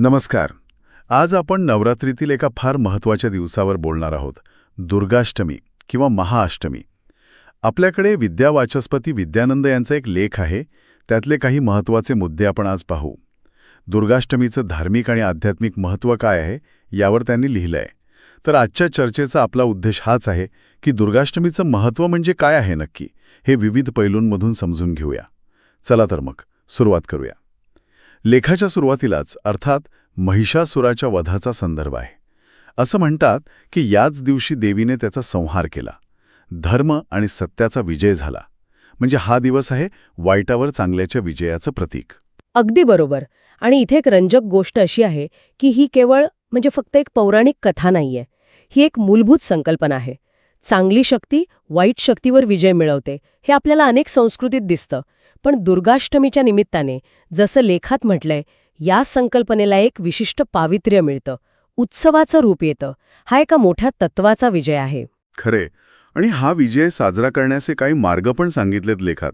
नमस्कार. आज आपण नवरात्रीतील एका फार महत्त्वाच्या दिवसावर बोलणार आहोत. दुर्गाष्टमी किंवा महाअष्टमी. आपल्याकडे विद्यावाचस्पती विद्यानंद यांचा एक लेख आहे. त्यातले काही महत्त्वाचे मुद्दे आपण आज पाहू. दुर्गाष्टमीचं धार्मिक आणि आध्यात्मिक महत्त्व काय आहे यावर त्यांनी लिहिलं आहे तर आजच्या चर्चेचा आपला उद्देश हाच आहे की दुर्गाष्टमीचं महत्त्व म्हणजे काय आहे नक्की हे विविध पैलूंमधून समजून घेऊया. चला तर मग सुरुवात करूया. लेखाच्या सुरुवातीलाच अर्थात महिषासुराच्या वधाचा संदर्भ आहे. असं म्हणतात की याच दिवशी देवीने त्याचा संहार केला. धर्म आणि सत्याचा विजय झाला. म्हणजे हा दिवस आहे वाईटावर चांगल्याच्या विजयाचं प्रतीक. अगदी बरोबर. आणि इथे एक रंजक गोष्ट अशी आहे की ही केवळ म्हणजे फक्त एक पौराणिक कथा नाहीये. ही एक मूलभूत संकल्पना आहे. चांगली शक्ती वाईट शक्तीवर विजय मिळवते हे आपल्याला अनेक संस्कृतीत दिसतं. पण दुर्गाष्टमीच्या निमित्ताने जसं लेखात म्हटलंय या संकल्पनेला एक विशिष्ट पावित्र्य मिळतं. उत्सवाचं रूप येतं. हा एका मोठ्या तत्वाचा विजय आहे. खरे. आणि हा विजय साजरा करण्याचे काही मार्ग पण सांगितलेत लेखात.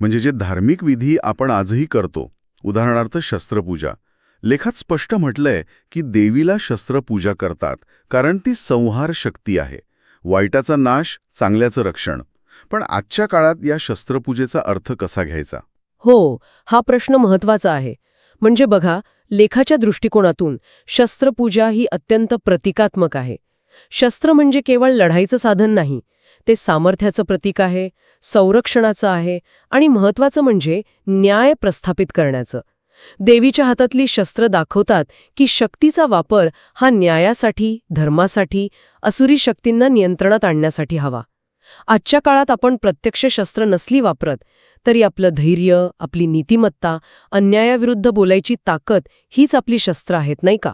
म्हणजे जे धार्मिक विधी आपण आजही करतो उदाहरणार्थ शस्त्रपूजा. लेखात स्पष्ट म्हटलंय की देवीला शस्त्रपूजा करतात कारण ती संहार शक्ती आहे. वाईटाचा नाश चांगल्याचं रक्षण. पण आजच्या काळात या शस्त्रपूजेचा अर्थ कसा घ्यायचा? हो हा प्रश्न महत्त्वाचा आहे. म्हणजे बघा लेखाच्या दृष्टिकोनातून शस्त्रपूजा ही अत्यंत प्रतिकात्मक आहे. शस्त्र म्हणजे केवळ लढाईचं साधन नाही ते सामर्थ्याचं प्रतीक आहे संरक्षणाचं आहे आणि महत्वाचं म्हणजे न्याय प्रस्थापित करण्याचं. देवीच्या हातातली शस्त्र दाखवतात की शक्तीचा वापर हा न्यायासाठी धर्मासाठी असुरी शक्तींना नियंत्रणात आणण्यासाठी हवा. आजच्या काळात आपण प्रत्यक्ष शस्त्र नसली वापरत तरी आपलं धैर्य आपली नीतिमत्ता अन्यायाविरुद्ध बोलायची ताकद हीच आपली शस्त्र आहेत नाही का?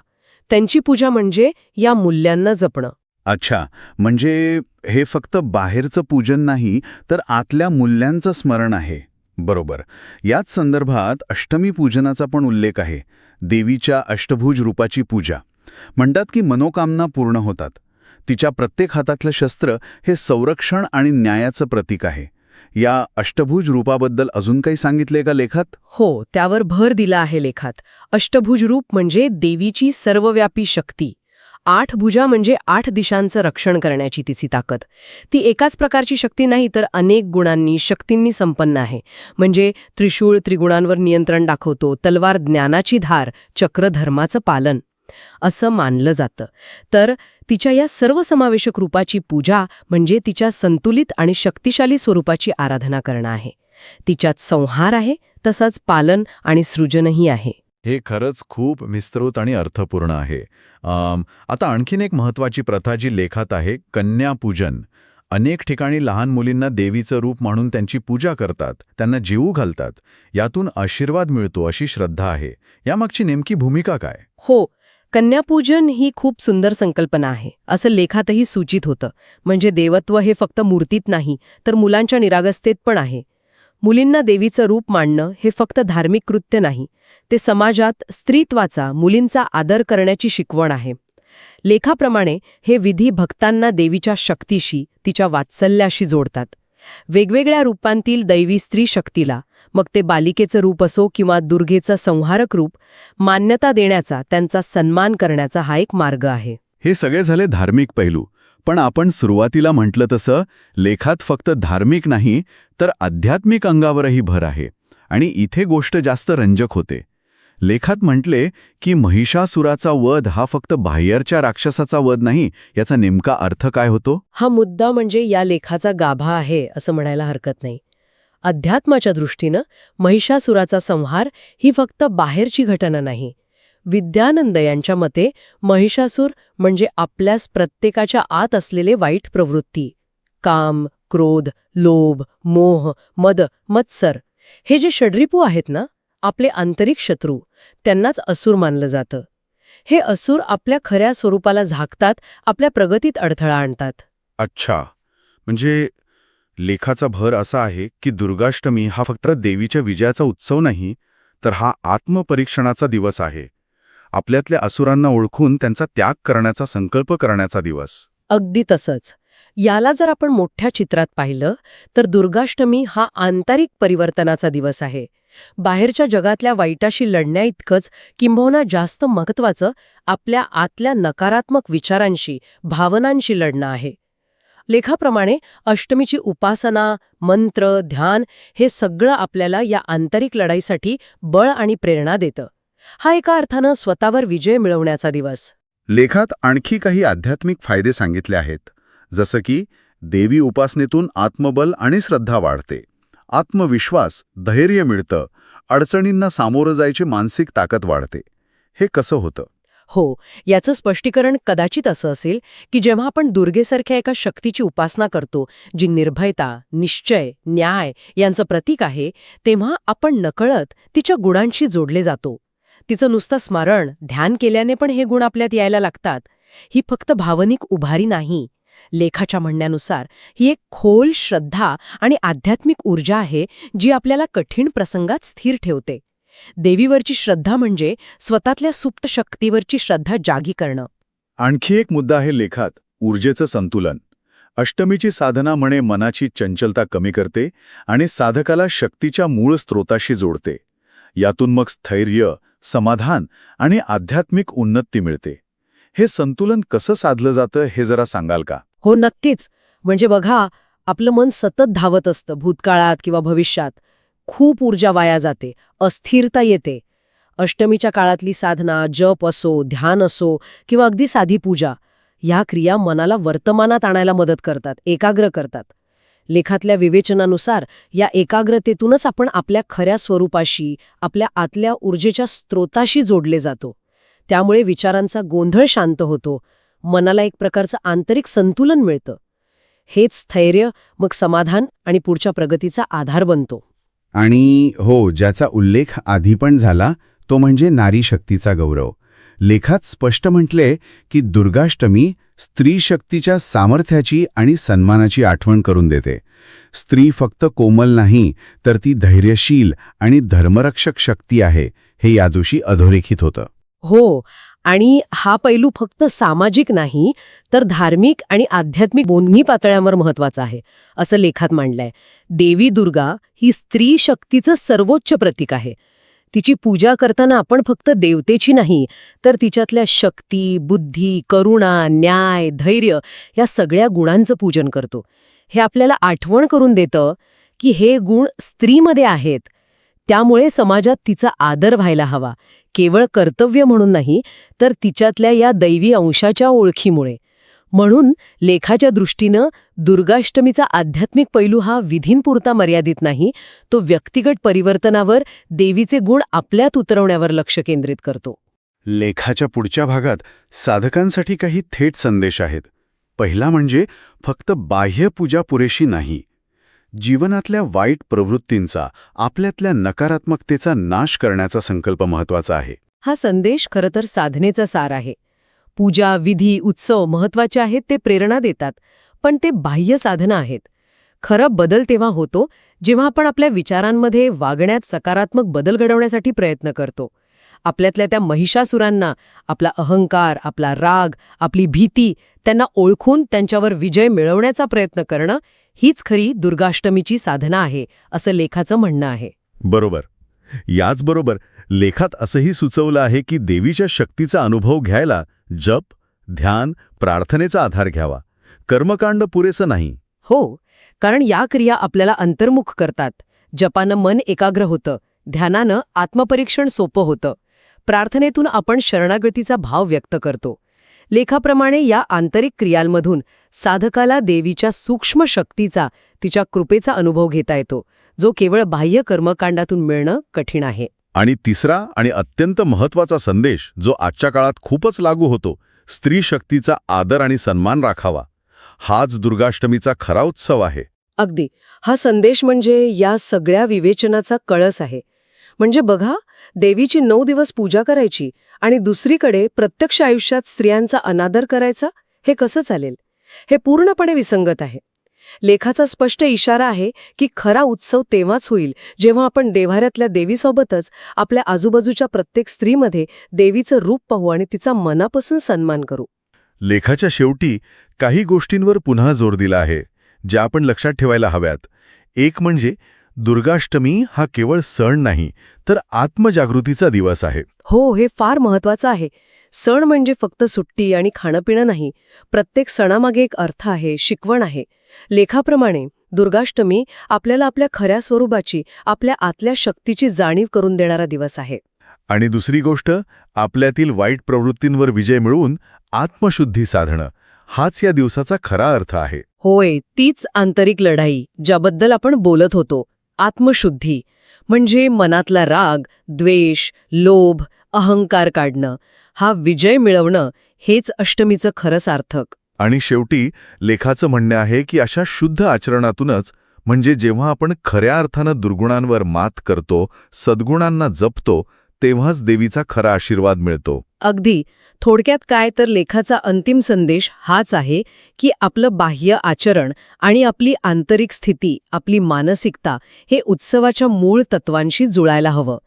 त्यांची पूजा म्हणजे या मूल्यांना जपणं. अच्छा म्हणजे हे फक्त बाहेरचं पूजन नाही तर आतल्या मूल्यांचं स्मरण आहे. बरोबर. याच संदर्भात अष्टमी पूजनाचा पण उल्लेख आहे. देवीच्या अष्टभुज रूपाची पूजा. म्हणतात की मनोकामना पूर्ण होतात. तिच्या प्रत्येक हातातलं शस्त्र हे संरक्षण आणि न्यायाचं प्रतीक आहे. या अष्टभुज रूपाबद्दल अजून काही सांगितले का लेखात? हो त्यावर भर दिला आहे लेखात. अष्टभुज रूप म्हणजे देवीची सर्वव्यापी शक्ती. आठ भुजा म्हणजे आठ दिशांचं रक्षण करण्याची तिची ताकद. ती एकाच प्रकारची शक्ती नाही तर अनेक गुणांनी शक्तींनी संपन्न आहे. म्हणजे त्रिशूळ त्रिगुणांवर नियंत्रण दाखवतो तलवार ज्ञानाची धार चक्र धर्माचं पालन. असं मानलं जातं. तर तिच्या या सर्वसमावेशक रूपाची पूजा म्हणजे तिच्या संतुलित आणि शक्तिशाली स्वरूपाची आराधना करणं आहे. तिच्यात संहार आहे तसंच पालन आणि सृजनही आहे. हे खरंच खूप विस्तृत आणि अर्थपूर्ण आहे. आता आणखीन एक महत्वाची प्रथा जी लेखात आहे कन्यापूजन. अनेक ठिकाणी लहान मुलींना देवीचं रूप म्हणून त्यांची पूजा करतात त्यांना जीव घालतात. यातून आशीर्वाद मिळतो अशी श्रद्धा आहे. यामागची नेमकी भूमिका काय? हो कन्यापूजन ही खूप सुंदर संकल्पना आहे असं लेखातही सूचित होतं. म्हणजे देवत्व हे फक्त मूर्तीत नाही तर मुलांच्या निरागस्थेत पण आहे. मुलींना देवीचं रूप मांडणं हे फक्त धार्मिक कृत्य नाही ते समाजात स्त्रीत्वाचा मुलींचा आदर करण्याची शिकवण आहे. लेखाप्रमाणे हे विधी भक्तांना देवीच्या शक्तीशी तिच्या वात्सल्याशी जोडतात. वेगवेगळ्या रूपांतील दैवी स्त्री शक्तीला मग ते बालिकेचं रूप असो किंवा दुर्गेचं संहारक रूप मान्यता देण्याचा त्यांचा सन्मान करण्याचा हा एक मार्ग आहे. हे सगळे झाले धार्मिक पैलू पण आपण सुरुवातीला म्हटलं तसं लेखात फक्त धार्मिक नाही तर आध्यात्मिक अंगावरही भर आहे. आणि इथे गोष्ट जास्त रंजक होते. लेखात म्हटले की महिषासुराचा वध हा फक्त बाह्यरच्या राक्षसाचा वध नाही याचा नेमका अर्थ काय होतो? हा मुद्दा म्हणजे या लेखाचा गाभा आहे असं म्हणायला हरकत नाही. अध्यात्माच्या दृष्टीनं महिषासुराचा संहार ही फक्त बाहेरची घटना नाही. विद्यानंद यांच्या मते महिषासूर म्हणजे आपल्यास प्रत्येकाच्या आत असलेले वाईट प्रवृत्ती. काम क्रोध लोभ मोह मद मत्सर. हे जे षड्रिपू आहेत ना आपले आंतरिक शत्रू त्यांनाच असुर मानलं जातं. हे असुर आपल्या खऱ्या स्वरूपाला झाकतात आपल्या प्रगतीत अडथळा आणतात. अच्छा. म्हणजे लेखाचा भर असा आहे की दुर्गाष्टमी हा फक्त देवीच्या विजयाचा उत्सव नाही तर हा आत्मपरीक्षणाचा दिवस आहे. आपल्यातल्या असुरांना ओळखून त्यांचा त्याग करण्याचा संकल्प करण्याचा दिवस. अगदी तसंच. याला जर आपण मोठ्या चित्रात पाहिलं तर दुर्गाष्टमी हा आंतरिक परिवर्तनाचा दिवस आहे. बाहेरच्या जगातल्या वाईटाशी लढण्याइतकंच किंबहुना जास्त महत्वाचं आपल्या आतल्या नकारात्मक विचारांशी भावनांशी लढणं आहे. लेखाप्रमाणे अष्टमीची उपासना मंत्र ध्यान हे सगळं आपल्याला या आंतरिक लढाईसाठी बळ आणि प्रेरणा देतं. हा एका अर्थानं स्वतःवर विजय मिळवण्याचा दिवस. लेखात आणखी काही आध्यात्मिक फायदे सांगितले आहेत जसं की देवी उपासनेतून आत्मबल आणि श्रद्धा वाढते. आत्मविश्वास धैर्य मिळतं. अडचणींना सामोरं जायची मानसिक ताकद वाढते. हे कसं होतं? हो याचं स्पष्टीकरण कदाचित असं असेल की जेव्हा आपण दुर्गेसारख्या एका शक्तीची उपासना करतो जी निर्भयता निश्चय न्याय यांचं प्रतीक आहे तेव्हा आपण नकळत तिच्या गुणांशी जोडले जातो. तिचं नुसतं स्मरण ध्यान केल्याने पण हे गुण आपल्यात यायला लागतात. ही फक्त भावनिक उभारी नाही. लेखाच्या म्हणण्यानुसार ही एक खोल श्रद्धा आणि आध्यात्मिक ऊर्जा आहे जी आपल्याला कठीण प्रसंगात स्थिर ठेवते. देवीवरची श्रद्धा म्हणजे स्वतःतल्या सुप्त शक्तीवरची श्रद्धा जागी करणं. आणखी एक मुद्दा आहे लेखात ऊर्जेचं संतुलन. अष्टमीची साधना म्हणे मनाची चंचलता कमी करते आणि साधकाला शक्तीच्या मूळ स्रोताशी जोडते. यातून मग स्थैर्य समाधान आणि आध्यात्मिक उन्नती मिळते. हे संतुलन कसं साधलं जातं हे जरा सांगाल का? हो नक्कीच. म्हणजे बघा आपलं मन सतत धावत असतं भूतकाळात किंवा भविष्यात. खूप ऊर्जा वाया जाते अस्थिरता येते. अष्टमीच्या काळातली साधना जप असो ध्यान असो किंवा अगदी साधी पूजा ह्या क्रिया मनाला वर्तमानात आणायला मदत करतात एकाग्र करतात. लेखातल्या विवेचनानुसार या एकाग्रतेतूनच आपण आपल्या खऱ्या स्वरूपाशी आपल्या आतल्या ऊर्जेच्या स्रोताशी जोडले जातो. त्यामुळे विचारांचा गोंधळ शांत होतो. मनाला एक प्रकारचं आंतरिक संतुलन मिळतं. हेच स्थैर्य मग समाधान आणि पुढच्या प्रगतीचा आधार बनतो. आणि हो ज्याचा उल्लेख आधी पण झाला तो म्हणजे नारी शक्तीचा गौरव. लेखात स्पष्ट म्हटले की दुर्गाष्टमी स्त्री शक्तीच्या सामर्थ्याची आणि सन्मानाची आठवण करून देते. स्त्री फक्त कोमल नाही तर ती धैर्यशील आणि धर्मरक्षक शक्ती आहे हे या दिवशी अधोरेखित होतं. हो. आणि हा पैलू फक्त सामाजिक नाही तर धार्मिक आणि आध्यात्मिक दोन्ही पातळ्यांवर महत्त्वाचा आहे असं लेखात मांडलंय. देवी दुर्गा ही स्त्री शक्तीचं सर्वोच्च प्रतीक आहे. तिची पूजा करताना आपण फक्त देवतेची नाही तर तिच्यातल्या शक्ती बुद्धी करुणा न्याय धैर्य या सगळ्या गुणांचं पूजन करतो. हे आपल्याला आठवण करून देतं की हे गुण स्त्रीमध्ये आहेत त्यामुळे समाजात तिचा आदर व्हायला हवा. केवळ कर्तव्य म्हणून नाही तर तिच्यातल्या या दैवी अंशाच्या ओळखीमुळे. म्हणून लेखाच्या दृष्टीनं दुर्गाष्टमीचा आध्यात्मिक पैलू हा विधींपुरता मर्यादित नाही तो व्यक्तिगत परिवर्तनावर देवीचे गुण आपल्यात उतरवण्यावर लक्ष केंद्रित करतो. लेखाच्या पुढच्या भागात साधकांसाठी काही थेट संदेश आहेत. पहिला म्हणजे फक्त बाह्य पूजा पुरेशी नाही. जीवनातल्या वाईट प्रवृत्तींचा आपल्यातल्या नकारात्मकतेचा नाश करण्याचा संकल्प महत्त्वाचा आहे. हा संदेश खरं तर साधनेचा सार आहे. पूजा विधी उत्सव महत्त्वाचे आहेत ते प्रेरणा देतात पण ते बाह्य साधनं आहेत. खरं बदल तेव्हा होतो जेव्हा आपण आपल्या विचारांमध्ये वागण्यात सकारात्मक बदल घडवण्यासाठी प्रयत्न करतो. आपल्यातल्या त्या महिषासुरांना आपला अहंकार आपला राग आपली भीती त्यांना ओळखून त्यांच्यावर विजय मिळवण्याचा प्रयत्न करणं हीच खरी दुर्गाष्टमीची साधना आहे असं लेखाचं म्हणणं आहे. बरोबर. याचबरोबर लेखात असंही सुचवलं आहे की देवीच्या शक्तीचा अनुभव घ्यायला जप ध्यान प्रार्थनेचा आधार घ्यावा. कर्मकांड पुरेसं नाही. हो कारण या क्रिया आपल्याला अंतर्मुख करतात. जपानं मन एकाग्र होतं. ध्यानानं आत्मपरीक्षण सोपं होतं. प्रार्थनेतून आपण शरणागतीचा भाव व्यक्त करतो. लेखाप्रमाणे या आंतरिक क्रियांमधून साधकाला देवीच्या सूक्ष्म शक्तीचा तिच्या कृपेचा अनुभव घेता येतो जो केवळ बाह्य कर्मकांडातून मिळणं कठीण आहे. आणि तिसरा आणि अत्यंत महत्त्वाचा संदेश जो आजच्या काळात खूपच लागू होतो स्त्री शक्तीचा आदर आणि सन्मान राखावा. हाच दुर्गाष्टमीचा खरा उत्सव आहे. अगदी. हा संदेश म्हणजे या सगळ्या विवेचनाचा कळस आहे. म्हणजे बघा देवीची नऊ दिवस पूजा करायची आणि दुसरीकडे प्रत्यक्ष आयुष्यात स्त्रियांचा अनादर करायचा हे कसं चालेल? हे पूर्णपणे विसंगत आहे. लेखाचा स्पष्ट इशारा आहे की खरा उत्सव तेव्हाच होईल जेव्हा आपण देव्हाऱ्यातल्या देवीसोबतच आपल्या आजूबाजूच्या प्रत्येक स्त्रीमध्ये देवीचं रूप पाहू आणि तिचा मनापासून सन्मान करू. लेखाच्या शेवटी काही गोष्टींवर पुन्हा जोर दिला आहे ज्या आपण लक्षात ठेवायला हव्यात. एक म्हणजे दुर्गाष्टमी हा केवळ सण नाही तर आत्मजागृतीचा दिवस आहे. हो हे फार महत्वाचं आहे. सण म्हणजे फक्त सुट्टी आणि खाणंपिणं नाही प्रत्येक सणामागे एक अर्थ आहे शिकवण आहे. लेखाप्रमाणे दुर्गाष्टमी आपल्याला आपल्या खऱ्या स्वरूपाची आपल्या आतल्या शक्तीची जाणीव करून देणारा दिवस आहे. आणि दुसरी गोष्ट आपल्यातील वाईट प्रवृत्तींवर विजय मिळवून आत्मशुद्धी साधणं हाच या दिवसाचा खरा अर्थ आहे. होय तीच आंतरिक लढाई ज्याबद्दल आपण बोलत होतो. आत्मशुद्धी म्हणजे मनातला राग द्वेष लोभ अहंकार काढणं. हा विजय मिळवणं हेच अष्टमीचं खरं सार्थक. आणि शेवटी लेखाचं म्हणणं आहे की अशा शुद्ध आचरणातूनच म्हणजे जेव्हा आपण खऱ्या अर्थानं दुर्गुणांवर मात करतो सद्गुणांना जपतो तेव्हाच देवीचा खरा आशीर्वाद मिळतो. अगदी. थोडक्यात काय तर लेखाचा अंतिम संदेश हाच आहे की आपलं बाह्य आचरण आणि आपली आंतरिक स्थिती आपली मानसिकता हे उत्सवाच्या मूळ तत्वांशी जुळायला हवं.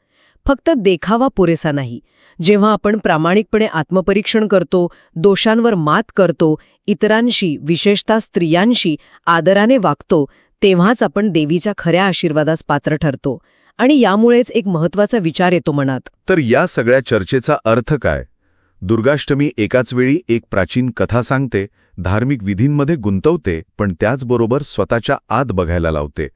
फक्त देखावा पुरेसा नाही. जेव्हा आपण प्रामाणिकपणे आत्मपरीक्षण करतो दोषांवर मात करतो इतरांशी विशेषतः स्त्रियांशी आदराने वागतो तेव्हाच आपण देवीच्या खऱ्या आशीर्वादास पात्र ठरतो. आणि यामुळेच एक महत्त्वाचा विचार येतो मनात. तर या सगळ्या चर्चेचा अर्थ काय? दुर्गाष्टमी एकाच वेळी एक प्राचीन कथा सांगते धार्मिक विधींमध्ये गुंतवते पण त्याचबरोबर स्वतःच्या आत बघायला लावते.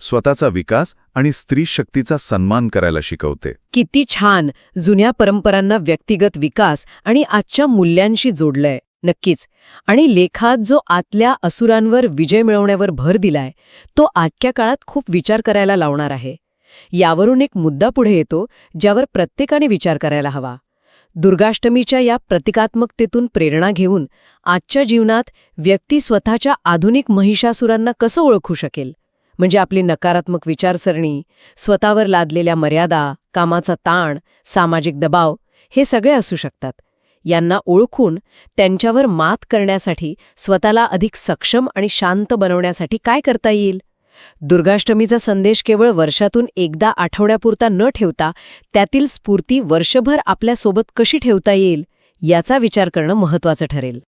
स्वतःचा विकास आणि स्त्री शक्तीचा सन्मान करायला शिकवते. किती छान! जुन्या परंपरांना व्यक्तिगत विकास आणि आजच्या मूल्यांशी जोडलंय. नक्कीच. आणि लेखात जो आतल्या असुरांवर विजय मिळवण्यावर भर दिलाय तो आजच्या काळात खूप विचार करायला लावणार आहे. यावरून एक मुद्दा पुढे येतो ज्यावर प्रत्येकाने विचार करायला हवा. दुर्गाष्टमीच्या या प्रतिकात्मकतेतून प्रेरणा घेऊन आजच्या जीवनात व्यक्ती स्वतःच्या आधुनिक महिषासुरांना कसं ओळखू शकेल? म्हणजे आपली नकारात्मक विचारसरणी स्वतःवर लादलेल्या मर्यादा कामाचा ताण सामाजिक दबाव हे सगळे असू शकतात. यांना ओळखून त्यांच्यावर मात करण्यासाठी स्वतःला अधिक सक्षम आणि शांत बनवण्यासाठी काय करता येईल? दुर्गाष्टमीचा संदेश केवळ वर्षातून एकदा आठवड्यापुरता न ठेवता त्यातील स्फूर्ती वर्षभर आपल्यासोबत कशी ठेवता येईल याचा विचार करणं महत्त्वाचं ठरेल.